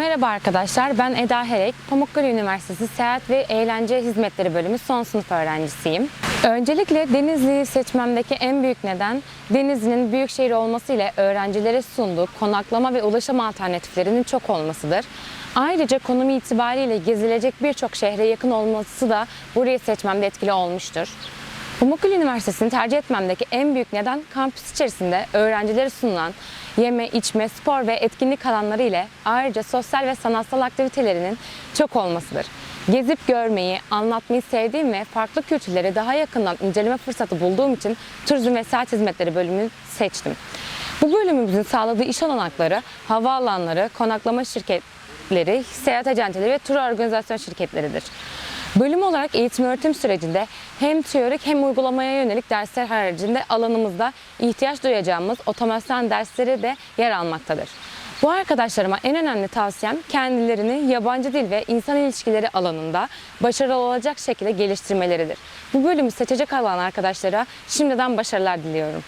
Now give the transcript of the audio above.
Merhaba arkadaşlar, ben Eda Herek. Pamukkale Üniversitesi Seyahat ve Eğlence Hizmetleri Bölümü son sınıf öğrencisiyim. Öncelikle Denizli'yi seçmemdeki en büyük neden Denizli'nin büyük şehir olması ile öğrencilere sunduğu konaklama ve ulaşım alternatiflerinin çok olmasıdır. Ayrıca konumu itibariyle gezilecek birçok şehre yakın olması da burayı seçmemde etkili olmuştur. Pamukkale Üniversitesi'ni tercih etmemdeki en büyük neden kampüs içerisinde öğrencilere sunulan yeme, içme, spor ve etkinlik alanları ile ayrıca sosyal ve sanatsal aktivitelerinin çok olmasıdır. Gezip görmeyi, anlatmayı sevdiğim ve farklı kültürleri daha yakından inceleme fırsatı bulduğum için Turizm ve Seyahat Hizmetleri bölümünü seçtim. Bu bölümümüzün sağladığı iş olanakları, havaalanları, konaklama şirketleri, seyahat acenteleri ve tur organizasyon şirketleridir. Bölüm olarak eğitim öğretim sürecinde hem teorik hem uygulamaya yönelik dersler haricinde alanımızda ihtiyaç duyacağımız otomasyon dersleri de yer almaktadır. Bu arkadaşlarıma en önemli tavsiyem kendilerini yabancı dil ve insan ilişkileri alanında başarılı olacak şekilde geliştirmeleridir. Bu bölümü seçecek olan arkadaşlara şimdiden başarılar diliyorum.